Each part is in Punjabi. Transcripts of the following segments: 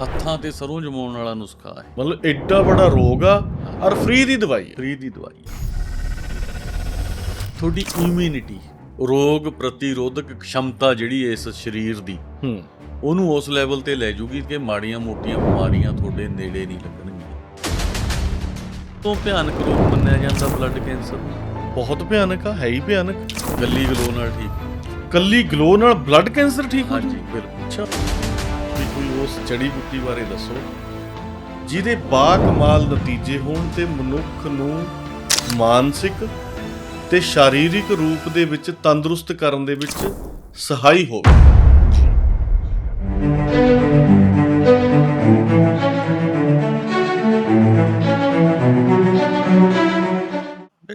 ਹੱਥਾਂ ਤੇ ਸਰੋਂ ਜਮਾਉਣ ਵਾਲਾ ਨੁਸਖਾ ਹੈ। ਮਤਲਬ ਐਡਾ ਬੜਾ ਰੋਗ ਆ ਔਰ ਫ੍ਰੀ ਦੀ ਦਵਾਈ ਹੈ ਫ੍ਰੀ ਦੀ ਦਵਾਈ ਹੈ ਤੁਹਾਡੀ ਇਮਿਊਨਿਟੀ ਰੋਗ ਪ੍ਰਤੀਰੋਧਕ ਖਮਤਾ ਜਿਹੜੀ ਹੈ ਇਸ ਸਰੀਰ ਦੀ ਹੂੰ। ਉਹਨੂੰ ਉਸ ਲੈਵਲ ਤੇ ਲੈ ਜੂਗੀ ਕਿ ਮਾੜੀਆਂ ਮੋਟੀਆਂ ਬਿਮਾਰੀਆਂ ਤੁਹਾਡੇ ਨੇੜੇ ਨਹੀਂ ਲੱਗਣਗੀਆਂ। ਤੋਂ ਭਿਆਨਕ ਰੋਗ ਮੰਨਿਆ ਜਾਂਦਾ ਬਲੱਡ ਕੈਂਸਰ ਬਹੁਤ ਭਿਆਨਕ ਆ ਹੈ ਹੀ ਭਿਆਨਕ। ਗੱਲੀ ਗਲੋ ਨਾਲ ਠੀਕ? ਕੱਲੀ ਗਲੋ ਨਾਲ ਬਲੱਡ ਕੈਂਸਰ ਠੀਕ ਹੋ ਜੂ। ਬਿਲਕੁਲ। ਅੱਛਾ ਵੀ ਕੋਈ ਉਸ ਜੜੀ ਬੂਟੀ ਬਾਰੇ ਦੱਸੋ ਜਿਹਦੇ ਬਾਕਮਾਲ ਨਤੀਜੇ ਹੋਣ ਤੇ ਮਨੁੱਖ ਨੂੰ ਮਾਨਸਿਕ ਤੇ ਸਰੀਰਕ ਰੂਪ ਦੇ ਵਿੱਚ ਤੰਦਰੁਸਤ ਕਰਨ ਦੇ ਵਿੱਚ ਸਹਾਈ ਹੋਵੇ।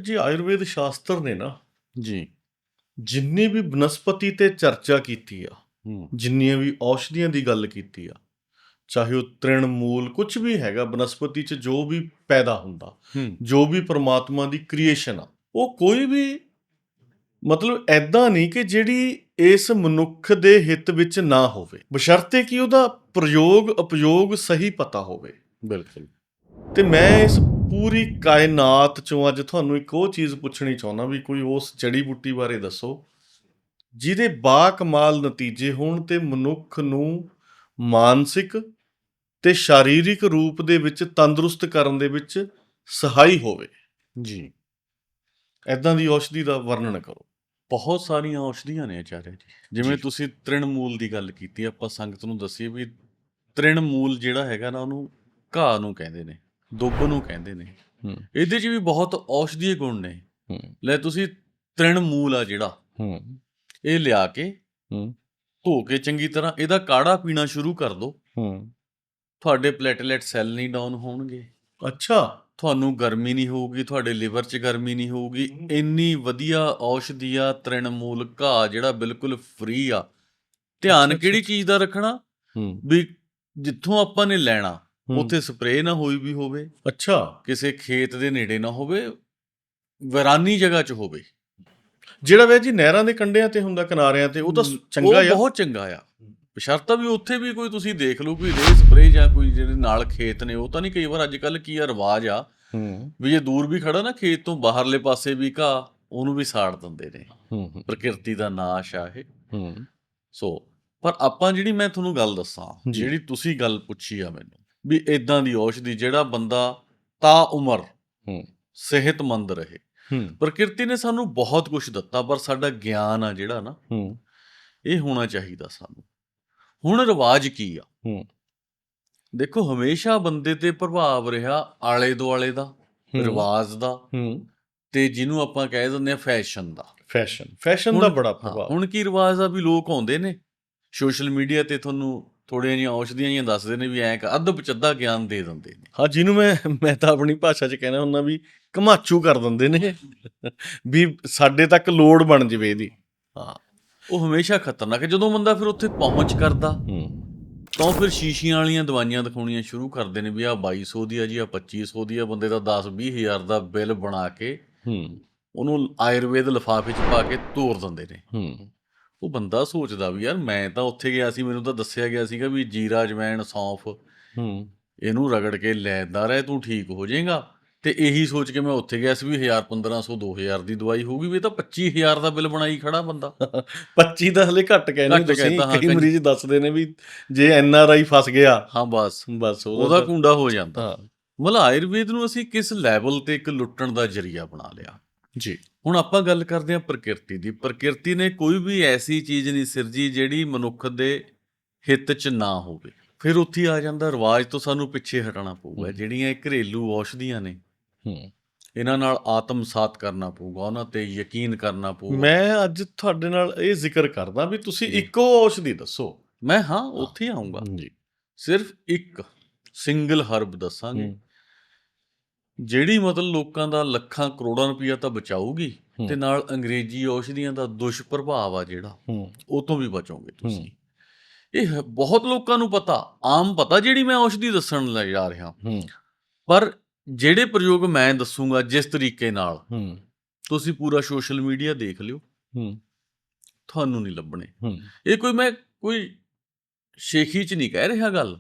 ਜੀ ਆਯੁਰਵੇਦ ਸ਼ਾਸਤਰ ਨੇ ਨਾ ਜੀ। ਜਿੰਨੀ ਵੀ ਬਨਸਪਤੀ ਤੇ ਚਰਚਾ ਕੀਤੀ ਆ ਜਿੰਨੀਆਂ ਵੀ ਔਸ਼ਧੀਆਂ ਦੀ ਗੱਲ ਕੀਤੀ ਆ ਚਾਹੇ ਉਹ ਤ੍ਰਿਣ ਮੂਲ ਕੁਝ ਵੀ ਹੈਗਾ ਬਨਸਪਤੀ 'ਚ ਜੋ ਵੀ ਪੈਦਾ ਹੁੰਦਾ ਜੋ ਵੀ ਪ੍ਰਮਾਤਮਾ ਦੀ ਕ੍ਰੀਏਸ਼ਨ ਆ ਉਹ ਕੋਈ ਵੀ ਮਤਲਬ ਐਦਾਂ ਨਹੀਂ ਕਿ ਜਿਹੜੀ ਇਸ ਮਨੁੱਖ ਦੇ ਹਿੱਤ ਵਿੱਚ ਨਾ ਹੋਵੇ। ਬਸ਼ਰਤੇ ਕਿ ਉਹਦਾ ਪ੍ਰਯੋਗ ਉਪਯੋਗ ਸਹੀ ਪਤਾ ਹੋਵੇ। ਬਿਲਕੁਲ। ਤੇ ਮੈਂ ਇਸ ਪੂਰੀ ਕਾਇਨਾਤ ਚੋਂ ਅੱਜ ਤੁਹਾਨੂੰ ਇੱਕ ਉਹ ਚੀਜ਼ ਪੁੱਛਣੀ ਚਾਹੁੰਦਾ ਵੀ ਕੋਈ ਉਸ ਜੜੀ ਬੂਟੀ ਬਾਰੇ ਦੱਸੋ ਜਿਹਦੇ ਬਾਕਮਾਲ ਨਤੀਜੇ ਹੋਣ ਤੇ ਮਨੁੱਖ ਨੂੰ ਮਾਨਸਿਕ ਤੇ ਸਰੀਰਕ ਰੂਪ ਦੇ ਵਿੱਚ ਤੰਦਰੁਸਤ ਕਰਨ ਦੇ ਵਿੱਚ ਸਹਾਈ ਹੋਵੇ। ਜੀ। ਐਦਾਂ ਦੀ ਔਸ਼ਧੀ ਦਾ ਵਰਣਨ ਕਰੋ। ਬਹੁਤ ਸਾਰੀਆਂ ਔਸ਼ਧੀਆਂ ਨੇ ਆਚਾਰਿਆ ਜੀ। ਜਿਵੇਂ। ਤੁਸੀਂ ਤ੍ਰਿਣਮੂਲ ਦੀ ਗੱਲ ਕੀਤੀ ਆਪਾਂ ਸੰਗਤ ਨੂੰ ਦੱਸੀਏ ਵੀ ਤ੍ਰਿਣਮੂਲ ਜਿਹੜਾ ਹੈਗਾ ਨਾ ਉਹਨੂੰ ਘਾਹ ਨੂੰ ਕਹਿੰਦੇ ਨੇ ਦੁੱਬ ਨੂੰ ਕਹਿੰਦੇ ਨੇ। ਇਹਦੇ 'ਚ ਵੀ ਬਹੁਤ ਔਸ਼ਧੀਏ ਗੁਣ ਨੇ। ਲੈ ਤੁਸੀਂ ਤ੍ਰਿਣਮੂਲ ਆ ਜਿਹੜਾ। ਹੂੰ। ਇਹ ਲਿਆ ਕੇ ਹੂੰ। ਧੋ ਕੇ ਚੰਗੀ ਤਰ੍ਹਾਂ ਇਹਦਾ ਕਾੜਾ ਪੀਣਾ ਸ਼ੁਰੂ ਕਰ ਦਿਓ ਹੂੰ। ਤੁਹਾਡੇ ਪਲੇਟਲੇਟ ਸੈੱਲ ਨਹੀਂ ਡਾਊਨ ਹੋਣਗੇ। ਅੱਛਾ। ਤੁਹਾਨੂੰ ਗਰਮੀ ਨਹੀਂ ਹੋਊਗੀ ਤੁਹਾਡੇ ਲਿਵਰ 'ਚ ਗਰਮੀ ਨਹੀਂ ਹੋਊਗੀ। ਇੰਨੀ ਵਧੀਆ ਔਸ਼ਧੀ ਆ ਤ੍ਰਿਣਮੂਲ ਘਾਹ ਜਿਹੜਾ ਬਿਲਕੁਲ ਫ੍ਰੀ ਆ। ਧਿਆਨ ਕਿਹੜੀ। ਚੀਜ਼ ਦਾ ਰੱਖਣਾ? ਹੂੰ। ਵੀ ਜਿੱਥੋਂ ਆਪਾਂ ਨੇ ਲੈਣਾ। ਉੱਥੇ ਸਪਰੇਅ ਨਾ ਹੋਈ ਵੀ ਹੋਵੇ। ਅੱਛਾ। ਕਿਸੇ ਖੇਤ ਦੇ ਨੇੜੇ ਨਾ ਹੋਵੇ ਵੈਰਾਨੀ ਜਗ੍ਹਾ 'ਚ ਹੋਵੇ। ਜਿਹੜਾ ਵੇ ਜੀ ਨਹਿਰਾਂ ਦੇ ਕੰਢਿਆਂ ਤੇ ਹੁੰਦਾ ਕਿਨਾਰਿਆਂ ਤੇ ਉਹ ਤਾਂ ਚੰਗਾ ਉਹ ਆ ਬਹੁਤ ਚੰਗਾ ਆ ਬਸ਼ਰਤਾ ਵੀ ਉੱਥੇ ਵੀ ਕੋਈ ਤੁਸੀਂ ਦੇਖ ਲਓ ਕੋਈ ਰੇ ਸਪਰੇਅ ਜਾਂ ਕੋਈ ਜਿਹੜੇ ਨਾਲ ਖੇਤ ਨੇ ਉਹ ਤਾਂ ਨਹੀਂ ਕਈ ਵਾਰ ਅੱਜ ਕੱਲ ਕੀ ਆ ਰਿਵਾਜ ਆ ਹੂੰ। ਵੀ ਜੇ ਦੂਰ ਵੀ ਖੜਾ ਨਾ ਖੇਤ ਤੋਂ ਬਾਹਰਲੇ ਪਾਸੇ ਵੀ ਘਾਹ ਉਹਨੂੰ ਵੀ ਸਾੜ ਦਿੰਦੇ ਨੇ। ਹੂੰ ਪ੍ਰਕਿਰਤੀ ਦਾ ਨਾਸ਼ ਆ ਇਹ। ਹੂੰ। ਸੋ ਪਰ ਆਪਾਂ ਜਿਹੜੀ ਮੈਂ ਤੁਹਾਨੂੰ ਗੱਲ ਦੱਸਾਂ। ਜਿਹੜੀ ਤੁਸੀਂ ਗੱਲ ਪੁੱਛੀ ਆ ਮੈਨੂੰ ਵੀ ਇਦਾਂ ਦੀ ਔਸ਼ਧੀ ਜਿਹੜਾ ਬੰਦਾ ਤਾ ਉਮਰ ਹੂੰ। ਸਿਹਤਮੰਦ ਰਹੇ ਪ੍ਰਕਿਰਤੀ ਨੇ ਸਾਨੂੰ ਬਹੁਤ ਕੁਝ ਦਿੱਤਾ ਪਰ ਸਾਡਾ ਗਿਆਨ ਆ ਜਿਹੜਾ ਨਾ ਹੂੰ। ਇਹ ਹੋਣਾ ਚਾਹੀਦਾ ਸਾਨੂੰ। ਹੁਣ ਰਿਵਾਜ ਕੀ ਆ? ਹੂੰ। ਦੇਖੋ ਹਮੇਸ਼ਾ ਬੰਦੇ ਤੇ ਪ੍ਰਭਾਵ ਰਿਹਾ ਆਲੇ ਦੁਆਲੇ ਦਾ। ਰਿਵਾਜ ਦਾ ਹੂੰ। ਤੇ ਜਿਹਨੂੰ ਆਪਾਂ ਕਹਿ ਦਿੰਦੇ ਆ ਫੈਸ਼ਨ ਦਾ। ਫੈਸ਼ਨ। ਫੈਸ਼ਨ ਦਾ ਬੜਾ ਪ੍ਰਭਾਵ। ਹੁਣ ਕੀ ਰਿਵਾਜ ਆ ਵੀ ਲੋਕ ਆਉਂਦੇ ਨੇ? ਸੋਸ਼ਲ ਮੀਡੀਆ ਤੇ ਤੁਹਾਨੂੰ ਥੋੜੀਆਂ ਜਿਹੀਆਂ ਔਸ਼ਧੀਆਂ ਜਿਹੀਆਂ ਦੱਸਦੇ ਨੇ ਵੀ ਐਂ ਅੱਧ ਪਚੱਦਾ ਗਿਆਨ ਦੇ ਦਿੰਦੇ ਨੇ। ਹਾਂ ਜਿਹਨੂੰ ਮੈਂ ਮੈਂ ਤਾਂ ਆਪਣੀ ਭਾਸ਼ਾ 'ਚ ਕਹਿਣਾ ਹੁੰਦਾ ਵੀ ਕਮਾਚੂ ਕਰ ਦਿੰਦੇ ਨੇ। ਵੀ ਸਾਡੇ ਤੱਕ ਲੋੜ ਬਣ ਜਵੇ ਇਹਦੀ। ਹਾਂ। ਉਹ ਹਮੇਸ਼ਾ ਖਤਰਨਾਕ ਹੈ। ਜਦੋਂ ਬੰਦਾ ਫਿਰ ਉੱਥੇ ਪਹੁੰਚ ਕਰਦਾ ਹੂੰ। ਤਾਂ ਫਿਰ ਸ਼ੀਸ਼ੀਆਂ ਵਾਲੀਆਂ ਦਵਾਈਆਂ ਦਿਖਾਉਣੀਆਂ ਸ਼ੁਰੂ ਕਰਦੇ ਨੇ ਵੀ ਆ 2200 ਦੀ ਆ ਜੀ ਆ 2500 ਦੀ ਆ ਬੰਦੇ ਦਾ 10 20000 ਦਾ ਬਿੱਲ ਬਣਾ ਕੇ ਹੂੰ। ਉਹਨੂੰ ਆਯੁਰਵੇਦ ਲਿਫਾਫੇ 'ਚ ਪਾ ਕੇ ਤੋਰ ਦਿੰਦੇ ਨੇ। ਹੂੰ। ਉਹ ਬੰਦਾ ਸੋਚਦਾ ਵੀ ਯਾਰ ਮੈਂ ਤਾਂ ਉੱਥੇ ਗਿਆ ਸੀ ਮੈਨੂੰ ਤਾਂ ਦੱਸਿਆ ਗਿਆ ਸੀਗਾ ਵੀ ਜੀਰਾ ਜਵੈਣ ਸੌਂਫ ਹੂੰ। ਇਹਨੂੰ ਰਗੜ ਕੇ ਲੈਦਾ ਰਹਿ ਤੂੰ ਠੀਕ ਹੋ ਜਾਏਗਾ। ਤੇ ਇਹੀ ਸੋਚ ਕੇ ਮੈਂ ਉੱਥੇ ਗਿਆ ਸੀ ਵੀ 1000 1500 2000 ਦੀ ਦਵਾਈ ਹੋਊਗੀ ਵੀ ਇਹ ਤਾਂ 25000 ਦਾ ਬਿੱਲ ਬਣਾਈ ਖੜਾ ਬੰਦਾ। 25 ਦਾ ਹਲੇ ਘੱਟ ਕਹਿੰਦੇ ਤੁਸੀਂ ਕਈ ਮਰੀਜ਼ ਦੱਸਦੇ ਨੇ ਵੀ ਜੇ ਐਨ ਆਰ ਆਈ ਫਸ ਗਿਆ। ਹਾਂ ਬਸ। ਬਸ ਉਹਦਾ ਕੁੰਡਾ ਹੋ ਜਾਂਦਾ। ਮਤਲਬ ਆਯੁਰਵੇਦ ਨੂੰ ਅਸੀਂ ਕਿਸ ਲੈਵਲ ਤੇ ਇੱਕ ਲੁੱਟਣ ਦਾ ਜਰੀਆ ਬਣਾ ਲਿਆ? ਜੀ। ਹੁਣ ਆਪਾਂ ਗੱਲ ਕਰਦੇ ਹਾਂ ਪ੍ਰਕਿਰਤੀ ਦੀ। ਪ੍ਰਕਿਰਤੀ ਨੇ ਕੋਈ ਵੀ ਐਸੀ ਚੀਜ਼ ਨਹੀਂ ਸਿਰਜੀ ਜਿਹੜੀ ਮਨੁੱਖ ਦੇ ਹਿੱਤ 'ਚ ਨਾ ਹੋਵੇ। ਫਿਰ ਉੱਥੇ ਆ ਜਾਂਦਾ ਰਿਵਾਜ ਤੋਂ ਸਾਨੂੰ ਪਿੱਛੇ ਹਟਣਾ ਪਊਗਾ। ਜਿਹੜੀਆਂ ਇਹ ਘਰੇਲੂ ਔਸ਼ਧੀਆਂ ਨੇ। ਹੂੰ। ਇਹਨਾਂ ਨਾਲ ਆਤਮਸਾਤ ਕਰਨਾ ਪਊਗਾ। ਉਹਨਾਂ ਤੇ ਯਕੀਨ ਕਰਨਾ ਪਊਗਾ। ਮੈਂ ਅੱਜ ਤੁਹਾਡੇ ਨਾਲ ਇਹ ਜ਼ਿਕਰ ਕਰਦਾ ਵੀ ਤੁਸੀਂ। ਇੱਕੋ ਔਸ਼ਧੀ ਦੱਸੋ। ਮੈਂ ਹਾਂ ਉੱਥੇ ਆਉਂਗਾ ਜੀ। ਸਿਰਫ ਇੱਕ ਸਿੰਗਲ ਹਰਬ ਦੱਸਾਂਗੇ। ਜਿਹੜੀ ਮਤਲਬ ਲੋਕਾਂ ਦਾ ਲੱਖਾਂ ਕਰੋੜਾਂ ਰੁਪਈਆ ਤਾਂ ਬਚਾਊਗੀ। ਤੇ ਨਾਲ ਅੰਗਰੇਜ਼ੀ ਔਸ਼ਧੀਆਂ ਦਾ ਦੁਸ਼ਪ੍ਰਭਾਵ ਆ ਜਿਹੜਾ ਉਹ ਤੋਂ ਵੀ ਬਚੋਗੇ ਤੁਸੀਂ। ਇਹ ਬਹੁਤ ਲੋਕਾਂ ਨੂੰ ਪਤਾ ਆਮ ਪਤਾ ਜਿਹੜੀ ਮੈਂ ਔਸ਼ਧੀ ਦੱਸਣ ਲੈ ਜਾ ਰਿਹਾ। ਪਰ ਜਿਹੜੇ ਪ੍ਰਯੋਗ ਮੈਂ ਦੱਸੂਗਾ ਜਿਸ ਤਰੀਕੇ ਨਾਲ ਤੁਸੀਂ ਪੂਰਾ ਸੋਸ਼ਲ ਮੀਡੀਆ ਦੇਖ ਲਿਓ। ਤੁਹਾਨੂੰ ਨਹੀਂ ਲੱਭਣੇ। ਇਹ ਕੋਈ ਮੈਂ ਕੋਈ ਸ਼ੇਖੀ ਚ ਨਹੀਂ ਕਹਿ ਰਿਹਾ ਗੱਲ।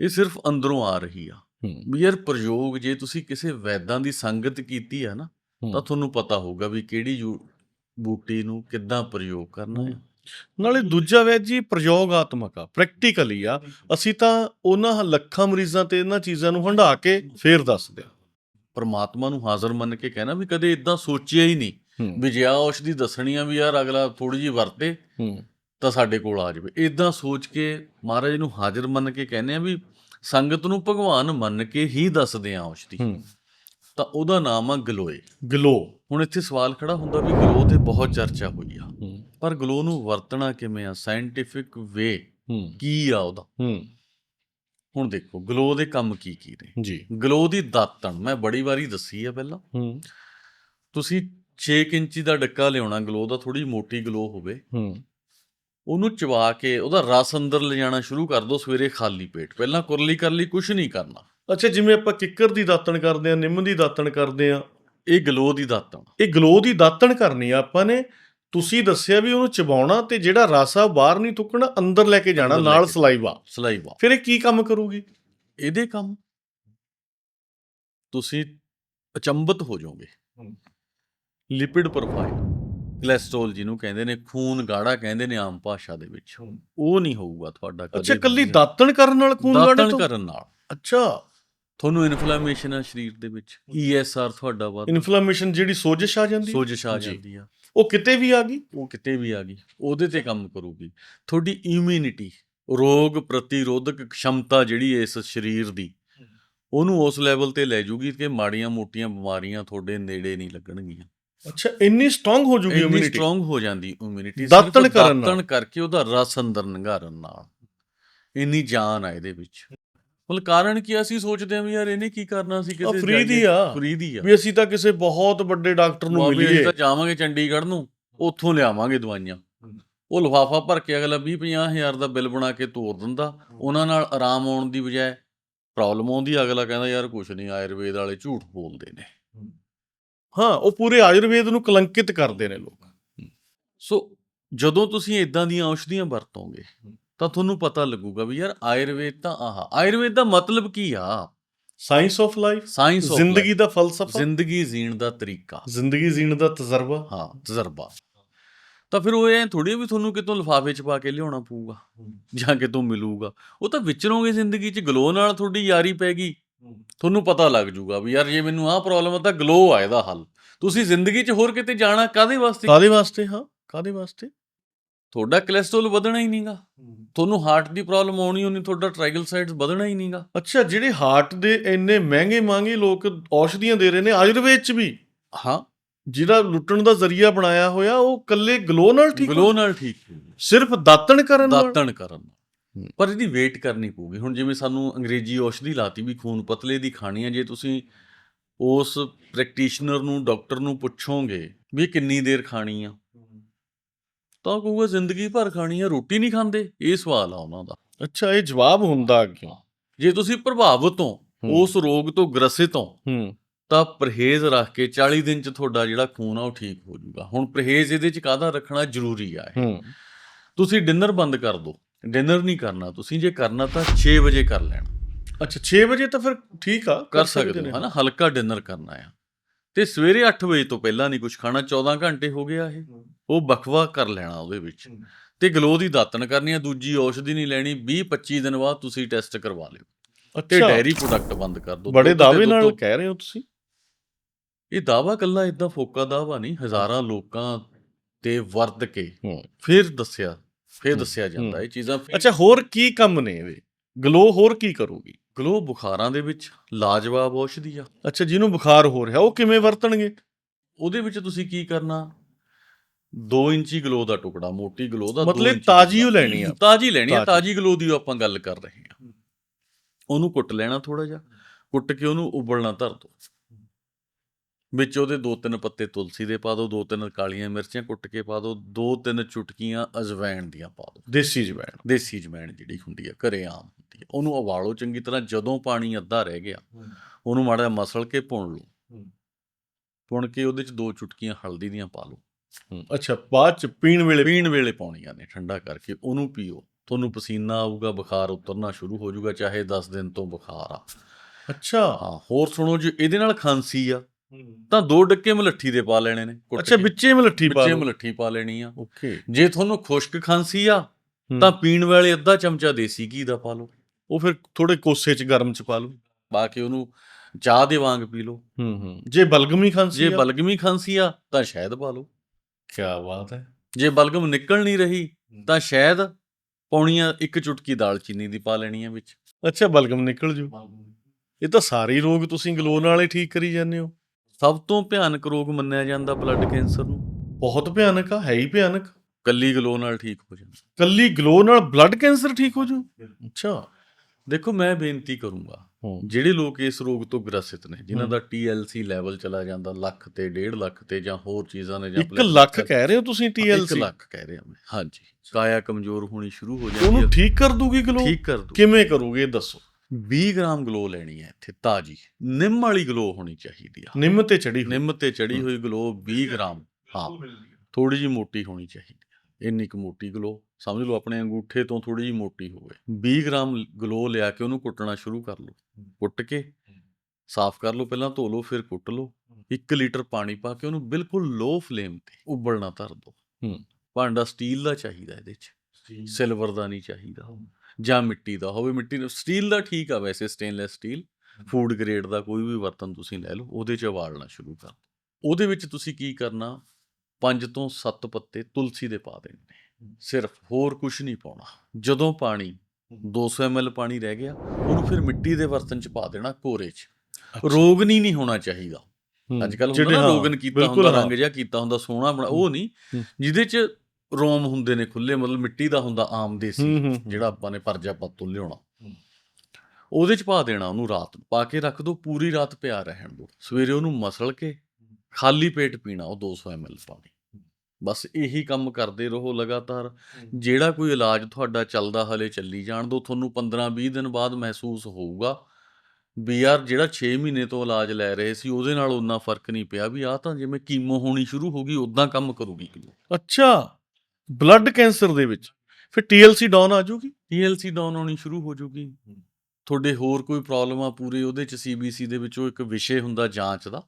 ਇਹ ਸਿਰਫ ਅੰਦਰੋਂ ਆ ਰਹੀ ਆ। ਵੀ ਯਾਰ ਪ੍ਰਯੋਗ ਜੇ ਤੁਸੀਂ ਕਿਸੇ ਵੈਦਾਂ ਦੀ ਸੰਗਤ ਕੀਤੀ ਆ ਨਾ। ਤਾਂ ਤੁਹਾਨੂੰ ਪਤਾ ਹੋਊਗਾ ਵੀ ਕਿਹੜੀ ਬੂਟੀ ਨੂੰ ਕਿੱਦਾਂ ਪ੍ਰਯੋਗ ਕਰਨਾ ਹੈ। ਨਾਲੇ ਦੂਜਾ ਵੈਦ ਜੀ ਪ੍ਰਯੋਗਾਤਮਕ ਆ ਪ੍ਰੈਕਟੀਕਲੀ ਆ। ਅਸੀਂ ਤਾਂ ਉਹਨਾਂ ਲੱਖਾਂ ਮਰੀਜ਼ਾਂ ਤੇ ਇਹਨਾਂ ਚੀਜ਼ਾਂ ਨੂੰ ਹੰਢਾ ਕੇ ਫੇਰ ਦੱਸਦੇ ਆ ਪਰਮਾਤਮਾ ਨੂੰ ਹਾਜ਼ਰ ਮੰਨ ਕੇ ਕਹਿਣਾ ਵੀ ਕਦੇ ਇਦਾਂ ਸੋਚਿਆ ਹੀ ਨਹੀਂ ਵੀ ਜੇ ਆ ਔਸ਼ਧੀ ਦੱਸਣੀ ਆ ਵੀ ਯਾਰ ਅਗਲਾ ਥੋੜੀ ਜੀ ਵਰਤੇ ਤਾਂ ਸਾਡੇ ਕੋਲ ਆ ਜਾਵੇ। ਇਦਾਂ ਸੋਚ ਕੇ ਮਹਾਰਾਜ ਨੂੰ ਹਾਜ਼ਰ ਮੰਨ ਕੇ ਕਹਿੰਦੇ ਆ ਵੀ ਸੰਗਤ ਨੂੰ ਭਗਵਾਨ ਮੰਨ ਕੇ ਹੀ ਦੱਸਦੇ ਆ ਔਸ਼ਧੀ ਤਾਂ ਉਹਦਾ ਨਾਮ ਆ ਗਲੋਏ। ਗਲੋ। ਹੁਣ ਇੱਥੇ ਸਵਾਲ ਖੜਾ ਹੁੰਦਾ ਵੀ ਗਲੋ ਤੇ ਬਹੁਤ ਚਰਚਾ ਹੋਈ ਆ। ਪਰ ਗਲੋ ਨੂੰ ਵਰਤਣਾ ਕਿਵੇਂ ਆ? ਸਾਇੰਟਿਫਿਕ ਵੇ ਕੀ ਆ ਉਹਦਾ? ਹੁਣ ਦੇਖੋ ਗਲੋ ਦੇ ਕੰਮ ਕੀ ਕੀ ਨੇ? ਜੀ। ਗਲੋ ਦੀ ਦਾਤਣ ਮੈਂ ਬੜੀ ਵਾਰੀ ਦੱਸੀ ਆ ਪਹਿਲਾਂ। ਤੁਸੀਂ 6 ਇੰਚੀ ਦਾ ਡੱਕਾ ਲਿਆਉਣਾ ਗਲੋ ਦਾ ਥੋੜੀ ਮੋਟੀ ਗਲੋ ਹੋਵੇ। ਉਹਨੂੰ ਚਬਾ ਕੇ ਉਹਦਾ ਰਸ ਅੰਦਰ ਲਿਜਾਣਾ ਸ਼ੁਰੂ ਕਰ ਦਿਓ ਸਵੇਰੇ ਖਾਲੀ ਪੇਟ। ਪਹਿਲਾਂ ਕੁਰਲੀ ਕਰ ਲਈ ਕੁਝ ਨਹੀਂ ਕਰਨਾ। ਅੱਛਾ ਜਿਵੇਂ ਆਪਾਂ ਕਿੱਕਰ ਦੀ ਦਾਤਣ ਕਰਦੇ ਆ ਨਿੰਮ ਦੀ ਦਾਤਣ ਕਰਦੇ ਆ ਇਹ ਗਲੋ ਦੀ ਦਾਤਣ। ਇਹ ਗਲੋ ਦੀ ਦਾਤਣ ਕਰਨੀ ਆ ਆਪਾਂ ਨੇ। ਤੁਸੀਂ ਦੱਸਿਆ ਵੀ ਉਹਨੂੰ ਚਬਾਉਣਾ ਤੇ ਜਿਹੜਾ ਰਸ ਆ ਬਾਹਰ ਨਹੀਂ ਤੁੱਕਣਾ ਅੰਦਰ ਲੈ ਕੇ ਜਾਣਾ ਨਾਲ। ਸਲਾਈਵਾ। ਸਲਾਈਵਾ। ਫਿਰ ਇਹ ਕੀ ਕੰਮ ਕਰੂਗੀ? ਇਹਦੇ ਕੰਮ ਤੁਸੀਂ ਅਚੰਬਤ ਹੋ ਜਾਓਗੇ। Lipid profile. ਕੋਲੇਸਟ੍ਰੋਲ ਜਿਹਨੂੰ ਕਹਿੰਦੇ ਨੇ ਖੂਨ ਗਾੜਾ ਕਹਿੰਦੇ ਨੇ ਆਮ ਭਾਸ਼ਾ ਦੇ ਵਿੱਚ। ਉਹ ਨਹੀਂ ਹੋਊਗਾ ਤੁਹਾਡਾ ਕਦੇ ਅੱਛਾ ਕੱਲੀ। ਦਾਤਣ ਕਰਨ ਨਾਲ ਖੂਨ ਗਾੜੇ ਦਾਤਣ ਕਰਨ ਨਾਲ। ਅੱਛਾ। ਤੁਹਾਨੂੰ ਇਨਫਲੇਮੇਸ਼ਨ ਆ ਸਰੀਰ ਦੇ ਵਿੱਚ। ਈਐਸਆਰ ਤੁਹਾਡਾ ਵੱਧ। ਇਨਫਲੇਮੇਸ਼ਨ ਜਿਹੜੀ ਸੋਜਸ਼ ਆ ਜਾਂਦੀ ਸੋਜਸ਼ ਆ। ਜਾਂਦੀ ਆ। ਉਹ ਕਿਤੇ ਵੀ ਆ ਗਈ? ਉਹ ਕਿਤੇ ਵੀ ਆ ਗਈ। ਉਹਦੇ ਤੇ ਕੰਮ ਕਰੂਗੀ। ਤੁਹਾਡੀ ਇਮਿਊਨਿਟੀ ਰੋਗ ਪ੍ਰਤੀਰੋਧਕ ਖਮਤਾ ਜਿਹੜੀ ਇਸ ਸਰੀਰ ਦੀ ਉਹਨੂੰ ਉਸ ਲੈਵਲ ਤੇ ਲੈ ਜੂਗੀ ਕਿ ਮਾੜੀਆਂ ਮੋਟੀਆਂ ਬਿਮਾਰੀਆਂ ਤੁਹਾਡੇ ਨੇੜੇ ਨਹੀਂ ਲੱਗਣਗੀਆਂ। ਅੱਛਾ ਇੰਨੀ ਸਟਰੋਂਗ ਹੋ ਜੂਗੀ ਇੰਨੀ ਸਟਰੋਂਗ ਹੋ ਜਾਂਦੀ ਇਮਿਊਨਿਟੀ ਦਾਤਣ ਕਰਨ ਨਾਲ। ਦਾਤਣ ਕਰਕੇ ਉਹਦਾ ਰਸ ਅੰਦਰ ਨਿੰਗਾਰਨ ਨਾਲ। ਇੰਨੀ ਜਾਨ ਆ ਇਹਦੇ ਵਿੱਚ। ਮਤਲਬ ਕਾਰਨ ਕੀ ਅਸੀਂ ਸੋਚਦੇ ਆ ਵੀ ਯਾਰ ਇਹਨੇ ਕੀ ਕਰਨਾ ਸੀ ਕਿਸੇ free ਦੀ ਆ। ਫ੍ਰੀ ਦੀ ਆ। ਵੀ ਅਸੀਂ ਤਾਂ ਕਿਸੇ ਬਹੁਤ ਵੱਡੇ ਡਾਕਟਰ ਨੂੰ ਵੀ ਅਸੀਂ ਮਿਲੀਏ। ਤਾਂ ਜਾਵਾਂਗੇ ਚੰਡੀਗੜ੍ਹ ਨੂੰ ਉੱਥੋਂ ਲਿਆਵਾਂਗੇ ਦਵਾਈਆਂ। ਉਹ ਲਿਫਾਫਾ ਭਰ ਕੇ ਅਗਲਾ 20 ਹਜ਼ਾਰ ਦਾ ਬਿੱਲ ਬਣਾ ਕੇ ਤੋਰ ਦਿੰਦਾ। ਉਹਨਾਂ ਨਾਲ ਆਰਾਮ ਆਉਣ ਦੀ ਬਜਾਏ ਪ੍ਰੋਬਲਮ ਆਉਂਦੀ ਅਗਲਾ ਕਹਿੰਦਾ ਯਾਰ ਕੁਛ ਨਹੀਂ ਆਯੁਰਵੇਦ ਵਾਲੇ ਝੂਠ ਬੋਲਦੇ ਨੇ। ਹਾਂ ਉਹ ਪੂਰੇ ਆਯੁਰਵੇਦ ਨੂੰ ਕਲੰਕਿਤ ਕਰਦੇ ਨੇ ਲੋਕ। ਸੋ ਜਦੋਂ ਤੁਸੀਂ ਇਦਾਂ ਦੀਆਂ ਔਸ਼ਧੀਆਂ ਵਰਤੋਗੇ ਤਾਂ ਤੁਹਾਨੂੰ ਪਤਾ ਲੱਗੂਗਾ ਵੀ ਯਾਰ ਆਯੁਰਵੇਦ ਤਾਂ ਆਹ ਆਯੁਰਵੇਦ ਦਾ ਮਤਲਬ ਕੀ ਆ? ਸਾਇੰਸ ਆਫ ਲਾਈਫ ਸਾਇੰਸ ਜ਼ਿੰਦਗੀ ਦਾ ਫਲਸਫਾ। ਜ਼ਿੰਦਗੀ ਜੀਣ ਦਾ ਤਰੀਕਾ। ਜ਼ਿੰਦਗੀ ਜੀਣ ਦਾ ਤਜਰਬਾ। ਹਾਂ ਤਜਰਬਾ। ਤਾਂ ਫਿਰ ਉਹ ਐ ਥੋੜੀ ਵੀ ਤੁਹਾਨੂੰ ਕਿਤੋਂ ਲਿਫਾਫੇ 'ਚ ਪਾ ਕੇ ਲਿਆਉਣਾ ਪਊਗਾ ਜਾਂ ਕਿਤੋਂ ਮਿਲੂਗਾ। ਉਹ ਤਾਂ ਵਿਚਰੋਗੇ ਜ਼ਿੰਦਗੀ 'ਚ ਗਲੋ ਨਾਲ ਤੁਹਾਡੀ ਯਾਰੀ ਪੈ ਗਈ। ਤੁਹਾਨੂੰ ਪਤਾ ਲੱਗ ਜੂਗਾ ਵੀ ਯਾਰ ਜੇ ਮੈਨੂੰ ਆਹ ਪ੍ਰੋਬਲਮ ਆ ਤਾਂ ਗਲੋ ਆ ਇਹਦਾ ਹੱਲ। ਤੁਸੀਂ ਜ਼ਿੰਦਗੀ 'ਚ ਹੋਰ ਕਿਤੇ ਜਾਣਾ ਕਾਦੇ ਵਾਸਤੇ? ਕਾਦੇ ਵਾਸਤੇ? ਹਾਂ ਕਾਦੇ ਵਾਸਤੇ? ਤੁਹਾਡਾ ਕੋਲੇਸਟ੍ਰੋਲ ਵਧਣਾ ਹੀ ਨਹੀਂਗਾ ਤੁਹਾਨੂੰ ਹਾਰਟ ਦੀ ਪ੍ਰੋਬਲਮ ਆਉਣੀ ਹੋਣੀ ਤੁਹਾਡਾ ਟ੍ਰਾਈਗਲਸਾਈਡਸ ਵਧਣਾ ਹੀ ਨਹੀਂਗਾ ਅੱਛਾ ਜਿਹੜੇ ਹਾਰਟ ਦੇ ਇੰਨੇ ਮਹਿੰਗੇ ਮਹਿੰਗੇ ਲੋਕ ਔਸ਼ਧੀਆਂ ਦੇ ਰਹੇ ਨੇ ਆਯੁਰਵੇਦ ਚ ਵੀ। ਹਾਂ। ਜਿਹੜਾ ਲੁੱਟਣ ਦਾ ਜ਼ਰੀਆ ਬਣਾਇਆ ਹੋਇਆ ਉਹ ਕੱਲੇ ਗਲੋ ਨਾਲ ਠੀਕ ਗਲੋ ਨਾਲ ਠੀਕ ਸਿਰਫ ਦਾਤਣ ਕਰਨ ਨਾਲ? ਦਾਤਣ ਕਰਨ। ਪਰ ਇਹਦੀ ਵੇਟ ਕਰਨੀ ਪਊਗੀ। ਹੁਣ ਜਿਵੇਂ ਸਾਨੂੰ ਅੰਗਰੇਜ਼ੀ ਔਸ਼ਧੀ ਲਾਤੀ ਵੀ ਖੂਨ ਪਤਲੇ ਦੀ ਖਾਣੀ ਹੈ ਜੇ ਤੁਸੀਂ ਉਸ ਪ੍ਰੈਕਟੀਸ਼ਨਰ ਨੂੰ ਡਾਕਟਰ ਨੂੰ ਪੁੱਛੋਗੇ ਵੀ ਕਿੰਨੀ ਦੇਰ ਖਾਣੀ ਆ ਤਾਂ ਕਹੂਗਾ ਜ਼ਿੰਦਗੀ ਭਰ ਖਾਣੀ ਆ ਰੋਟੀ ਨਹੀਂ ਖਾਂਦੇ। ਇਹ ਸਵਾਲ ਆ ਉਹਨਾਂ ਦਾ। ਅੱਛਾ ਇਹ ਜਵਾਬ ਹੁੰਦਾ ਕਿਉਂ? ਜੇ ਤੁਸੀਂ ਪ੍ਰਭਾਵਿਤ ਹੋ। ਉਸ ਰੋਗ ਤੋਂ ਗ੍ਰਸਿਤ ਹੋ ਹੂੰ। ਤਾਂ ਪਰਹੇਜ਼ ਰੱਖ ਕੇ 40 ਦਿਨ ਚ ਤੁਹਾਡਾ ਜਿਹੜਾ ਖੂਨ ਆ ਉਹ ਠੀਕ ਹੋ ਜਾਊਗਾ। ਹੁਣ ਪਰਹੇਜ਼ ਇਹਦੇ ਚ ਕਾਹਦਾ ਰੱਖਣਾ ਜ਼ਰੂਰੀ ਆ ਇਹ। ਤੁਸੀਂ ਡਿਨਰ ਬੰਦ ਕਰ ਦਿਓ ਡਿਨਰ ਨਹੀਂ ਕਰਨਾ ਤੁਸੀਂ ਜੇ ਕਰਨਾ ਤਾਂ 6 ਵਜੇ ਕਰ ਲੈਣਾ। ਅੱਛਾ 6 ਵਜੇ ਤਾਂ ਫਿਰ ਠੀਕ ਆ ਕਰ ਸਕਦੇ ਹੋ ਹਨਾ? ਹਲਕਾ ਡਿਨਰ ਕਰਨਾ ਆ। ਤੇ ਸਵੇਰੇ 8 ਵਜੇ ਤੋਂ ਪਹਿਲਾਂ ਨਹੀਂ ਕੁਝ ਖਾਣਾ 14 ਘੰਟੇ ਹੋ ਗਿਆ ਇਹ। ਉਹ ਬਖਵਾ ਕਰ ਲੈਣਾ ਉਹਦੇ ਵਿੱਚ। ਤੇ ਗਲੋ ਦੀ ਦਾਤਣ ਕਰਨੀ ਆ ਦੂਜੀ ਔਸ਼ਧੀ ਨਹੀਂ ਲੈਣੀ 20 25 ਦਿਨ ਬਾਅਦ ਤੁਸੀਂ ਟੈਸਟ ਕਰਵਾ ਲਿਓ। ਤੇ ਅੱਛਾ। ਡੈਰੀ ਪ੍ਰੋਡਕਟ ਬੰਦ ਕਰ ਦਿਓ ਬੜੇ ਦਾਅਵੇ ਨਾਲ ਕਹਿ ਰਹੇ ਹੋ ਤੁਸੀਂ। ਇਹ ਦਾਵਾ ਕੱਲਾ ਇਦਾਂ ਫੋਕਾ ਦਾਵਾ ਨਹੀਂ ਹਜ਼ਾਰਾਂ ਲੋਕਾਂ ਤੇ ਵਰਤ ਕੇ ਫਿਰ ਦੱਸਿਆ ਫਿਰ ਦੱਸਿਆ ਜਾਂਦਾ। ਇਹ ਚੀਜ਼ਾਂ ਅੱਛਾ ਹੋਰ ਕੀ ਕੰਮ ਨੇ ਇਹਦੇ ਗਲੋ ਹੋਰ ਕੀ ਕਰੂਗੀ ਗਲੋ ਬੁਖਾਰਾਂ ਦੇ ਵਿੱਚ ਲਾਜਵਾਬ ਔਸ਼ਧੀ ਆ ਅੱਛਾ ਜਿਹਨੂੰ ਬੁਖਾਰ ਹੋ ਰਿਹਾ ਉਹ ਕਿਵੇਂ ਵਰਤਣਗੇ ਉਹਦੇ ਵਿੱਚ ਤੁਸੀਂ ਕੀ ਕਰਨਾ 2 ਇੰਚੀ ਗਲੋ ਦਾ ਟੁਕੜਾ ਮੋਟੀ ਗਲੋ ਦਾ ਮਤਲਬ ਤਾਜ਼ੀ ਟੁਕੜਾ। ਲੈਣੀ ਆ। ਤਾਜ਼ੀ ਲੈਣੀ ਆ ਤਾਜ਼ੀ। ਗਲੋ ਦੀ ਆਪਾਂ ਗੱਲ ਕਰ ਰਹੇ ਹਾਂ ਉਹਨੂੰ ਕੁੱਟ ਲੈਣਾ ਥੋੜਾ ਜਿਹਾ ਕੁੱਟ ਕੇ ਉਹਨੂੰ ਉਬਲਣਾ ਧਰ ਦੋ ਵਿੱਚ ਉਹਦੇ ਦੋ ਤਿੰਨ ਪੱਤੇ ਤੁਲਸੀ ਦੇ ਪਾ ਦਿਓ ਦੋ ਤਿੰਨ ਕਾਲੀਆਂ ਮਿਰਚਾਂ ਕੁੱਟ ਕੇ ਪਾ ਦਿਓ ਦੋ ਤਿੰਨ ਚੁਟਕੀਆਂ ਅਜਵਾਇਣ ਦੀਆਂ ਪਾ ਦਿਓ। ਦੇਸੀ ਜਵੈਣ ਦੇਸੀ ਜਮੈਣ ਜਿਹੜੀ ਹੁੰਦੀ ਆ ਘਰੇ ਆਮ ਹੁੰਦੀ ਆ। ਉਹਨੂੰ ਉਬਾਲੋ ਚੰਗੀ ਤਰ੍ਹਾਂ ਜਦੋਂ ਪਾਣੀ ਅੱਧਾ ਰਹਿ ਗਿਆ ਉਹਨੂੰ ਮਾੜਾ ਮਸਲ ਕੇ ਭੁੰਨ ਲਓ। ਹੂੰ। ਭੁੰਨ ਕੇ ਉਹਦੇ ਚ ਦੋ ਚੁਟਕੀਆਂ ਹਲਦੀ ਦੀਆਂ ਪਾ ਲਓ। ਅੱਛਾ ਬਾਅਦ ਚ ਪੀਣ ਵੇਲੇ ਪੀਣ ਵੇਲੇ ਪਾਉਣੀਆਂ ਨੇ ਠੰਡਾ ਕਰਕੇ ਉਹਨੂੰ ਪੀਓ। ਤੁਹਾਨੂੰ ਪਸੀਨਾ ਆਊਗਾ ਬੁਖਾਰ ਉਤਰਨਾ ਸ਼ੁਰੂ ਹੋ ਜਾਊਗਾ ਚਾਹੇ 10 ਦਿਨ ਤੋਂ ਬੁਖਾਰ ਆ। ਅੱਛਾ। ਹਾਂ ਹੋਰ ਸੁਣੋ ਜੇ ਇਹਦੇ ਨਾਲ ਖਾਂਸੀ ਆ। ਤਾਂ ਦੋ ਡੱਕੇ ਮਲੱਠੀ ਦੇ ਪਾ ਲੈਣੇ ਨੇ ਕੁੱਟ ਅੱਛਾ ਕੇ। ਵਿੱਚੇ ਮਲੱਠੀ ਪਾ ਵਿੱਚੇ ਲਓ। ਮਲੱਠੀ ਪਾ ਲੈਣੀ ਆ। ਓਕੇ। ਜੇ ਤੁਹਾਨੂੰ ਖੁਸ਼ਕ ਖਾਂਸੀ ਆ। ਤਾਂ ਪੀਣ ਵੇਲੇ ਅੱਧਾ ਚਮਚਾ ਦੇਸੀ ਘੀ ਦਾ ਪਾ ਲਓ। ਉਹ ਫਿਰ ਥੋੜੇ ਕੋਸੇ ਚ ਗਰਮ ਚ ਪਾ ਲਓ। ਪਾ ਕੇ ਉਹਨੂੰ ਚਾਹ ਦੇ ਵਾਂਗ ਪੀ ਲਓ। ਹੂੰ ਹੂੰ। ਜੇ ਬਲਗਮੀ ਖਾਂਸੀ ਜੇ ਬਲਗਮੀ ਖਾਂਸੀ ਆ ਤਾਂ ਸ਼ਹਿਦ ਪਾ ਲਓ। ਕੀ ਬਾਤ ਹੈ। ਜੇ ਬਲਗਮ ਨਿਕਲ ਨਹੀਂ ਰਹੀ ਤਾਂ ਸ਼ਹਿਦ ਪੌਣੀਆਂ ਇੱਕ ਚੁਟਕੀ ਦਾਲਚੀਨੀ ਦੀ ਪਾ ਲੈਣੀ ਆ ਵਿੱਚ। ਅੱਛਾ ਬਲਗਮ ਨਿਕਲ ਜੂ। ਇਹ ਤਾਂ ਸਾਰੇ ਹੀ ਰੋਗ ਤੁਸੀਂ ਗਲੋ ਨਾਲ ਹੀ ਠੀਕ ਕਰੀ ਜਾਂਦੇ ਹੋ। ਸਭ ਤੋਂ ਭਿਆਨਕ ਰੋਗ ਮੰਨਿਆ ਜਾਂਦਾ ਬਲੱਡ ਕੈਂਸਰ ਨੂੰ। ਬਹੁਤ ਭਿਆਨਕ ਆ ਹੈ ਹੀ ਭਿਆਨਕ। ਕੱਲੀ ਗਲੋ ਨਾਲ ਠੀਕ ਹੋ ਜਾਂਦਾ। ਕੱਲੀ ਗਲੋ ਨਾਲ ਬਲੱਡ ਕੈਂਸਰ ਠੀਕ ਹੋ ਜੂ ਅੱਛਾ। ਦੇਖੋ ਮੈਂ ਬੇਨਤੀ ਕਰੂੰਗਾ ਜਿਹੜੇ ਲੋਕ ਇਸ ਰੋਗ ਤੋਂ ਗ੍ਰਸਿਤ ਨੇ ਜਿਨ੍ਹਾਂ ਦਾ TLC ਲੈਵਲ ਚਲਾ ਜਾਂਦਾ ਲੱਖ ਤੇ 1.5 ਲੱਖ ਤੇ ਜਾਂ ਹੋਰ ਚੀਜ਼ਾਂ ਨੇ ਜਾਂ 1 ਲੱਖ ਕਹਿ ਰਹੇ ਹੋ ਤੁਸੀਂ 1 TLC ਲੱਖ ਕਹਿ ਰਿਹਾ ਮੈਂ ਹਾਂਜੀ। ਕਾਇਆ ਕਮਜ਼ੋਰ ਹੋਣੀ ਸ਼ੁਰੂ ਹੋ ਜਾਂਦੀ ਉਹਨੂੰ ਹੈ। ਠੀਕ ਕਰ ਦੂਗੀ ਗਲੋ ਠੀਕ ਕਰ ਦੂ। ਕਿਵੇਂ ਕਰੋਗੇ ਦੱਸੋ। 20 ਗ੍ਰਾਮ ਗਲੋ ਲੈਣੀ ਹੈ ਇੱਥੇ ਤਾਜੀ। ਨਿੰਮ ਵਾਲੀ ਗਲੋ ਹੋਣੀ ਚਾਹੀਦੀ ਆ। ਨਿੰਮ ਤੇ ਚੜੀ ਹੋਈ। ਨਿੰਮ ਤੇ ਚੜੀ ਹੋਈ ਗਲੋ 20 ਗ੍ਰਾਮ ਹਾਂ। ਥੋੜੀ ਜੀ ਮੋਟੀ ਹੋਣੀ ਚਾਹੀਦੀ ਹੈ ਇੰਨੀ ਕੁ ਮੋਟੀ ਗਲੋ ਸਮਝ ਲਓ ਆਪਣੇ ਅੰਗੂਠੇ ਤੋਂ ਥੋੜੀ ਜੀ ਮੋਟੀ ਹੋਵੇ। 20 ਗ੍ਰਾਮ ਗਲੋ ਲਿਆ ਕੇ ਉਹਨੂੰ ਕੁੱਟਣਾ ਸ਼ੁਰੂ ਕਰ ਲਓ। ਕੁੱਟ ਕੇ ਸਾਫ਼ ਕਰ ਲਓ ਪਹਿਲਾਂ ਧੋ ਲਓ ਫਿਰ ਕੁੱਟ ਲਓ। 1 ਲੀਟਰ ਪਾਣੀ ਪਾ ਕੇ ਉਹਨੂੰ ਬਿਲਕੁਲ ਲੋ ਫਲੇਮ ਤੇ ਉਬਲਣਾ ਧਰ ਦਿਓ ਹੂੰ। ਭਾਂਡਾ ਸਟੀਲ ਦਾ ਚਾਹੀਦਾ ਇਹਦੇ 'ਚ। ਸਿਲਵਰ ਦਾ ਨਹੀਂ ਚਾਹੀਦਾ। ਜਾਂ ਮਿੱਟੀ ਦਾ ਹੋਵੇ ਮਿੱਟੀ ਦਾ ਸਟੀਲ ਦਾ ਠੀਕ ਆ ਵੈਸੇ ਸਟੇਨਲੈਸ ਸਟੀਲ ਫੂਡ ਗ੍ਰੇਡ ਦਾ ਕੋਈ ਵੀ ਬਰਤਨ ਤੁਸੀਂ ਲੈ ਲਓ ਉਹਦੇ 'ਚ ਉਬਾਲਣਾ ਸ਼ੁਰੂ ਕਰ ਉਹਦੇ ਵਿੱਚ ਤੁਸੀਂ ਕੀ ਕਰਨਾ ਪੰਜ ਤੋਂ 7 ਪੱਤੇ ਤੁਲਸੀ ਦੇ ਪਾ ਦੇਣੇ। ਸਿਰਫ ਹੋਰ ਕੁਝ ਨਹੀਂ ਪਾਉਣਾ। ਜਦੋਂ ਪਾਣੀ 200 ml ਪਾਣੀ ਰਹਿ ਗਿਆ ਉਹਨੂੰ ਫਿਰ ਮਿੱਟੀ ਦੇ ਬਰਤਨ 'ਚ ਪਾ ਦੇਣਾ ਕੋਰੇ 'ਚ। ਰੋਗਨੀ ਨਹੀਂ ਹੋਣਾ ਚਾਹੀਦਾ। ਅੱਜ ਕੱਲ ਹੁੰਦਾ ਰੋਗਨ ਕੀਤਾ ਹੁੰਦਾ। ਰੰਗ ਜਿਹਾ ਕੀਤਾ ਹੁੰਦਾ ਸੋਹਣਾ ਬਣਾ ਉਹ ਨਹੀਂ। ਜਿਹਦੇ 'ਚ ਰੋਮ ਹੁੰਦੇ ਨੇ ਖੁੱਲੇ ਮਤਲਬ ਮਿੱਟੀ ਦਾ ਹੁੰਦਾ ਆਮ ਦੇਸੀ ਹੂੰ, ਹੂੰ। ਜਿਹੜਾ ਆਪਾਂ ਨੇ ਪਰਜਾਪਤ ਤੋਂ ਲਿਆਉਣਾ। ਉਹਦੇ 'ਚ ਪਾ ਦੇਣਾ ਉਹਨੂੰ ਰਾਤ ਨੂੰ। ਪਾ ਕੇ ਰੱਖ ਦੋ ਪੂਰੀ ਰਾਤ ਪਿਆ ਰਹਿਣ ਦੋ। ਸਵੇਰੇ ਉਹਨੂੰ ਮਸਲ ਕੇ ਖਾਲੀ ਪੇਟ ਪੀਣਾ ਉਹ 200 ml ਪਾਣੀ। ਬਸ ਇਹੀ ਕੰਮ ਕਰਦੇ ਰਹੋ ਲਗਾਤਾਰ। ਜਿਹੜਾ ਕੋਈ ਇਲਾਜ ਤੁਹਾਡਾ ਚੱਲਦਾ ਹਲੇ ਚੱਲੀ ਜਾਣ ਦੋ ਤੁਹਾਨੂੰ 15-20 ਦਿਨ ਬਾਅਦ ਮਹਿਸੂਸ ਹੋਊਗਾ ਵੀ ਯਾਰ ਜਿਹੜਾ 6 ਮਹੀਨੇ ਤੋਂ ਇਲਾਜ ਲੈ ਰਹੇ ਸੀ ਉਹਦੇ ਨਾਲ ਉਨਾ ਫ਼ਰਕ ਨਹੀਂ ਪਿਆ ਵੀ ਆਹ ਤਾਂ ਜਿਵੇਂ ਕੀਮੋ ਹੋਣੀ ਸ਼ੁਰੂ ਹੋ ਗਈ ਉਦਾਂ ਕੰਮ ਕਰੂਗੀ ਅੱਛਾ! ਬਲੱਡ ਕੈਂਸਰ ਦੇ ਵਿੱਚ। ਫਿਰ TLC ਡਾਊਨ ਆ ਜਾਊਗੀ। TLC ਡਾਊਨ ਹੋਣੀ ਸ਼ੁਰੂ ਹੋ ਜਾਊਗੀ। ਤੁਹਾਡੇ ਹੋਰ ਕੋਈ ਪ੍ਰੋਬਲਮ ਆ ਪੂਰੇ ਉਹਦੇ ਚ CBC ਦੇ ਵਿੱਚ ਉਹ ਇੱਕ ਵਿਸ਼ੇ ਹੁੰਦਾ ਜਾਂਚ ਦਾ।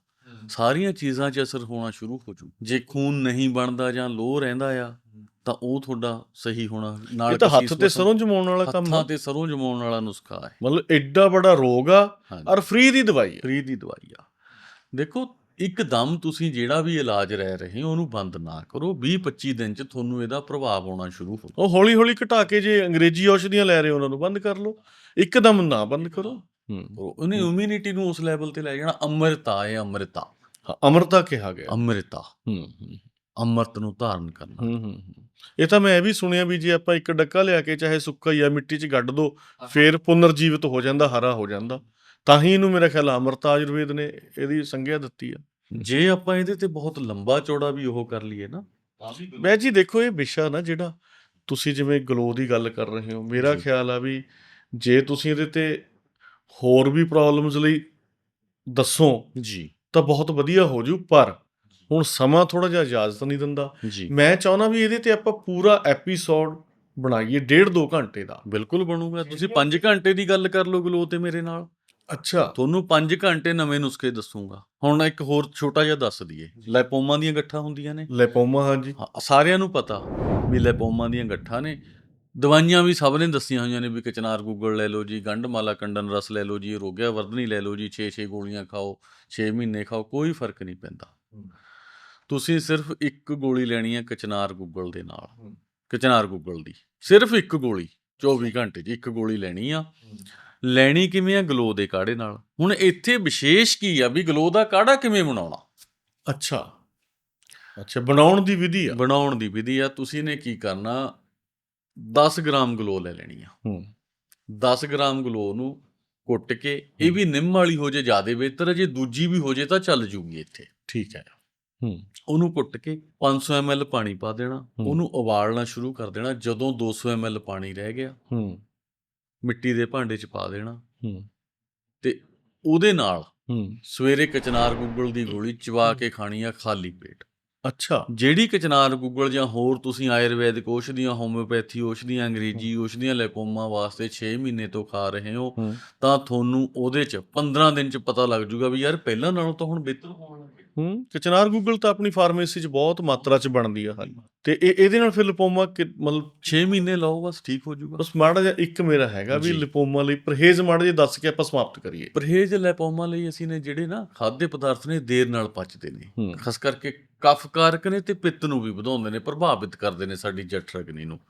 ਸਾਰੀਆਂ ਚੀਜ਼ਾਂ 'ਚ ਅਸਰ ਹੋਣਾ ਸ਼ੁਰੂ ਹੋ ਜੂ ਜੇ ਖੂਨ ਨਹੀਂ ਬਣਦਾ ਜਾਂ ਲੋ ਰਹਿੰਦਾ ਆ ਤਾਂ ਉਹ ਤੁਹਾਡਾ ਸਹੀ ਹੋਣਾ ਨਾਲ ਇਹ ਤਾਂ ਹੱਥ ਤੇ ਸਰੋਂ ਜਮਾਉਣ ਵਾਲਾ ਕੰਮ ਹੱਥਾਂ ਤੇ ਸਰੋਂ ਜਮਾਉਣ ਵਾਲਾ ਨੁਸਖਾ ਹੈ। ਮਤਲਬ ਐਡਾ ਬੜਾ ਰੋਗ ਆ ਔਰ ਫ੍ਰੀ ਦੀ ਦਵਾਈ ਹੈ ਫ੍ਰੀ ਦੀ ਦਵਾਈ ਆ। ਦੇਖੋ ਇੱਕਦਮ ਤੁਸੀਂ ਜਿਹੜਾ ਵੀ ਇਲਾਜ ਰਹਿ ਰਹੇ ਹੋ ਉਹਨੂੰ ਬੰਦ ਨਾ ਕਰੋ। 20 25 ਦਿਨ 'ਚ ਤੁਹਾਨੂੰ ਇਹਦਾ ਪ੍ਰਭਾਵ ਆਉਣਾ ਸ਼ੁਰੂ ਹੋ ਉਹ ਹੌਲੀ ਹੌਲੀ ਘਟਾ ਕੇ ਜੇ ਅੰਗਰੇਜ਼ੀ ਔਸ਼ਧੀਆਂ ਲੈ ਰਹੇ ਹੋ ਉਹਨਾਂ ਨੂੰ ਬੰਦ ਕਰ ਲਓ। ਇੱਕਦਮ ਨਾ ਬੰਦ ਕਰੋ। ਉਹਨੇ ਇਮਿਊਨਿਟੀ ਨੂੰ ਉਸ ਲੈਵਲ ਤੇ ਲੈ ਜਾਣਾ। ਅੰਮ੍ਰਿਤਾ ਹੈ ਅੰਮ੍ਰਿਤਾ। ਹਾਂ, ਅਮਰਤਾ ਕਿਹਾ ਗਿਆ। ਅੰਮ੍ਰਿਤਾ। ਅੰਮ੍ਰਿਤ ਨੂੰ ਧਾਰਨ ਕਰਨਾ। ਇਹ ਤਾਂ ਮੈਂ ਇਹ ਵੀ ਸੁਣਿਆ ਵੀ ਜੇ ਆਪਾਂ ਇੱਕ ਡੱਕਾ ਲਿਆ ਕੇ ਚਾਹੇ ਸੁੱਕਾ ਹੀ ਆ ਮਿੱਟੀ 'ਚ ਗੱਡ ਦੋ ਫੇਰ ਪੁਨਰ ਜੀਵਿਤ ਹੋ ਜਾਂਦਾ ਹਰਾ ਹੋ ਜਾਂਦਾ। ਤਾਂ ਹੀ ਇਹਨੂੰ ਮੇਰਾ ਖਿਆਲ ਅਮਰਤਾ ਆਯੁਰਵੇਦ ਨੇ ਇਹਦੀ ਸੰਗਿਆ ਦਿੱਤੀ ਆ। ਜੇ ਆਪਾਂ ਇਹਦੇ ਤੇ ਬਹੁਤ ਲੰਬਾ ਚੌੜਾ ਵੀ ਉਹ ਕਰ ਲਈਏ ਨਾ ਮੈਂ ਜੀ ਦੇਖੋ ਇਹ ਵਿਸ਼ਾ ਨਾ ਜਿਹੜਾ ਤੁਸੀਂ ਜਿਵੇਂ ਗਲੋ ਦੀ ਗੱਲ ਕਰ ਰਹੇ ਹੋ ਮੇਰਾ। ਖਿਆਲ ਆ ਵੀ ਜੇ ਤੁਸੀਂ ਇਹਦੇ ਤੇ ਹੋਰ ਵੀ ਪ੍ਰੋਬਲਮਸ ਲਈ ਦੱਸੋ ਜੀ। ਤਾਂ ਬਹੁਤ ਵਧੀਆ ਹੋ ਜੂ ਪਰ ਹੁਣ ਸਮਾਂ ਥੋੜਾ ਜਿਹਾ ਇਜਾਜ਼ਤ ਨਹੀਂ ਦਿੰਦਾ। ਮੈਂ ਚਾਹੁੰਦਾ ਵੀ ਇਹਦੇ ਤੇ ਆਪਾਂ ਪੂਰਾ ਐਪੀਸੋਡ ਬਣਾਈਏ ਡੇਢ ਦੋ ਘੰਟੇ ਦਾ। ਬਿਲਕੁਲ ਬਣੂਗਾ। ਤੁਸੀਂ 5 ਘੰਟੇ ਦੀ ਗੱਲ ਕਰ ਲਓ ਗਲੋ ਤੇ ਮੇਰੇ ਨਾਲ। ਅੱਛਾ। ਤੁਹਾਨੂੰ 5 ਘੰਟੇ ਨਵੇਂ ਨੁਸਖੇ ਦੱਸੂਗਾ। ਹੁਣ ਇੱਕ ਹੋਰ ਛੋਟਾ ਜਿਹਾ ਦੱਸ ਦਈਏ। ਲੈਪੋਮਾ ਦੀਆਂ ਗੱਠਾਂ ਹੁੰਦੀਆਂ ਨੇ। ਲੈਪੋਮਾ ਹਾਂਜੀ। ਹਾਂ, ਸਾਰਿਆਂ ਨੂੰ ਪਤਾ ਵੀ ਲੈਪੋਮਾ ਦੀਆਂ ਗੱਠਾਂ ਨੇ। ਦਵਾਈਆਂ ਵੀ ਸਭ ਨੇ ਦੱਸੀਆਂ ਹੋਈਆਂ ਨੇ ਵੀ ਕਚਨਾਰ ਗੁੱਗਲ ਲੈ ਲਓ ਜੀ ਗੰਢਮਾਲਾ ਕੰਡਨ ਰਸ ਲੈ ਲਓ ਜੀ ਰੋਗਿਆ ਵਰਧਨੀ ਲੈ ਲਓ ਜੀ 6-6 ਗੋਲੀਆਂ ਖਾਓ 6 ਮਹੀਨੇ ਖਾਓ ਕੋਈ ਫ਼ਰਕ ਨਹੀਂ ਪੈਂਦਾ। ਤੁਸੀਂ ਸਿਰਫ ਇੱਕ ਗੋਲੀ ਲੈਣੀ ਹੈ ਕਚਨਾਰ ਗੁੱਗਲ ਦੇ ਨਾਲ। ਹੂੰ। ਕਚਨਾਰ ਗੁੱਗਲ ਦੀ। ਸਿਰਫ ਇੱਕ ਗੋਲੀ 24 ਘੰਟੇ 'ਚ ਇੱਕ ਗੋਲੀ ਲੈਣੀ ਆ। ਲੈਣੀ ਕਿਵੇਂ ਆ ਗਲੋ ਦੇ ਕਾੜੇ ਨਾਲ? ਹੁਣ ਇੱਥੇ ਵਿਸ਼ੇਸ਼ ਕੀ ਆ ਵੀ ਗਲੋ ਦਾ ਕਾੜਾ ਕਿਵੇਂ ਬਣਾਉਣਾ? ਅੱਛਾ। ਅੱਛਾ ਬਣਾਉਣ ਦੀ ਵਿਧੀ ਆ। ਬਣਾਉਣ ਦੀ ਵਿਧੀ ਆ। ਤੁਸੀਂ ਨੇ ਕੀ ਕਰਨਾ? 10 ਗ੍ਰਾਮ ਗਲੋ ਲੈ ਲੈਣੀ ਆ। ਹੂੰ। 10 ਗ੍ਰਾਮ ਗਲੋ ਨੂੰ ਕੁੱਟ ਕੇ ਇਹ ਵੀ ਨਿੰਮ ਵਾਲੀ ਹੋ ਜੇ ਜ਼ਿਆਦਾ ਬਿਹਤਰ ਹੈ ਜੇ ਦੂਜੀ ਵੀ ਹੋ ਜੇ ਤਾਂ ਚੱਲ ਜੂਗੀ ਇੱਥੇ। ਠੀਕ ਹੈ। ਹੂੰ। ਉਹਨੂੰ ਕੁੱਟ ਕੇ 500 ml ਪਾਣੀ ਪਾ ਦੇਣਾ। ਉਹਨੂੰ ਉਬਾਲਣਾ ਸ਼ੁਰੂ ਕਰ ਦੇਣਾ ਜਦੋਂ 200 ml ਪਾਣੀ ਰਹਿ ਗਿਆ। ਹੂੰ। ਮਿੱਟੀ ਦੇ ਭਾਂਡੇ 'ਚ ਪਾ ਦੇਣਾ। ਹੂੰ। ਤੇ ਉਹਦੇ ਨਾਲ ਹੂੰ। ਸਵੇਰੇ ਕਚਨਾਰ ਗੁੱਗਲ ਦੀ ਗੋਲੀ ਚਬਾ ਕੇ ਖਾਣੀ ਆ ਖਾਲੀ ਪੇਟ। ਅੱਛਾ। ਜਿਹੜੀ ਕਚਨਾਰ ਗੁੱਗਲ ਜਾਂ ਹੋਰ ਤੁਸੀਂ ਆਯੁਰਵੈਦਿਕ ਔਸ਼ਧੀਆਂ ਹੋਮਿਓਪੈਥੀ ਔਸ਼ਧੀਆਂ ਅੰਗਰੇਜ਼ੀ ਔਸ਼ਧੀਆਂ ਲਿਪੋਮਾ ਵਾਸਤੇ 6 ਮਹੀਨੇ ਤੋਂ ਖਾ ਰਹੇ ਹੋ ਹੂੰ। ਤਾਂ ਤੁਹਾਨੂੰ ਉਹਦੇ ਚ 15 ਦਿਨ ਚ ਪਤਾ ਲੱਗ ਜੂਗਾ ਵੀ ਯਾਰ ਪਹਿਲਾਂ ਨਾਲੋਂ ਤਾਂ ਹੁਣ ਬਿਹਤਰ ਹੋਣ ਹੂੰ। ਕਚਨਾਰ ਗੂਗਲ ਤਾਂ ਆਪਣੀ ਫਾਰਮੇਸੀ 'ਚ ਬਹੁਤ ਮਾਤਰਾ 'ਚ ਬਣਦੀ ਆ। ਹਾਲੀ ਤੇ ਇਹ ਇਹਦੇ ਨਾਲ ਫਿਰ ਲਿਪੋਮਾ ਮਤਲਬ 6 ਮਹੀਨੇ ਲਾਓ ਬਸ ਠੀਕ ਹੋ ਜੂਗਾ ਬਸ ਮਾੜਾ ਜਿਹਾ ਇੱਕ ਮੇਰਾ ਹੈਗਾ ਵੀ। ਲਿਪੋਮਾ ਲਈ ਪਰਹੇਜ਼ ਮਾੜਾ ਜਿਹਾ ਦੱਸ ਕੇ ਆਪਾਂ ਸਮਾਪਤ ਕਰੀਏ। ਪਰਹੇਜ਼ ਲੈਪੋਮਾ ਲਈ ਅਸੀਂ ਨੇ ਜਿਹੜੇ ਨਾ ਖਾद्य ਪਦਾਰਥ ਨੇ ਦੇਰ ਨਾਲ ਪਚਦੇ ਨੇ। ਖਾਸ ਕਰਕੇ ਕਫ ਕਾਰਕ ਨੇ ਤੇ ਪਿੱਤ ਨੂੰ ਵੀ ਵਧਾਉਂਦੇ ਨੇ ਪ੍ਰਭਾਵਿਤ ਕਰਦੇ ਨੇ ਸਾਡੀ ਜਠਰ ਅਗਨੀ ਨੂੰ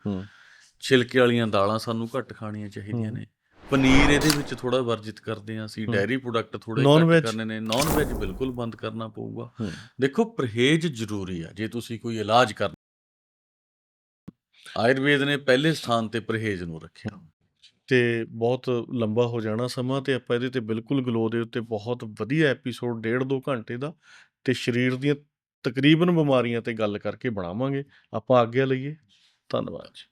ਛਿਲਕੇ ਵਾਲੀਆਂ ਦਾਲਾਂ ਸਾਨੂੰ ਘੱਟ ਖਾਣੀਆਂ ਚਾਹੀਦੀਆਂ। ਨੇ। ਪਨੀਰ ਇਹਦੇ ਵਿੱਚ ਥੋੜਾ ਵਰਜਿਤ ਕਰਦੇ ਹਾਂ ਅਸੀਂ। ਡੈਰੀ ਪ੍ਰੋਡਕਟ ਥੋੜੇ? ਘੱਟ ਕਰਨੇ ਨੇ। ਨਾਨ ਵੈਜ ਬਿਲਕੁਲ ਬੰਦ ਕਰਨਾ ਪਊਗਾ। ਦੇਖੋ ਪਰਹੇਜ਼ ਜ਼ਰੂਰੀ ਆ ਜੇ ਤੁਸੀਂ ਕੋਈ ਇਲਾਜ ਕਰਨਾ ਆਯੁਰਵੇਦ ਨੇ ਪਹਿਲੇ ਸਥਾਨ ਤੇ ਪਰਹੇਜ਼ ਨੂੰ ਰੱਖਿਆ। ਤੇ ਬਹੁਤ ਲੰਬਾ ਹੋ ਜਾਣਾ ਸਮਾਂ ਤੇ ਆਪਾਂ ਇਹਦੇ ਤੇ ਬਿਲਕੁਲ ਗਲੋ ਦੇ ਉੱਤੇ ਬਹੁਤ ਵਧੀਆ ਐਪੀਸੋਡ ਡੇਢ ਦੋ ਘੰਟੇ ਦਾ ਤੇ ਸਰੀਰ ਦੀਆਂ ਤਕਰੀਬਨ ਬਿਮਾਰੀਆਂ ਤੇ ਗੱਲ ਕਰਕੇ ਬਣਾਵਾਂਗੇ। ਆਪਾਂ ਆਗਿਆ ਲਈਏ। ਧੰਨਵਾਦ ਜੀ।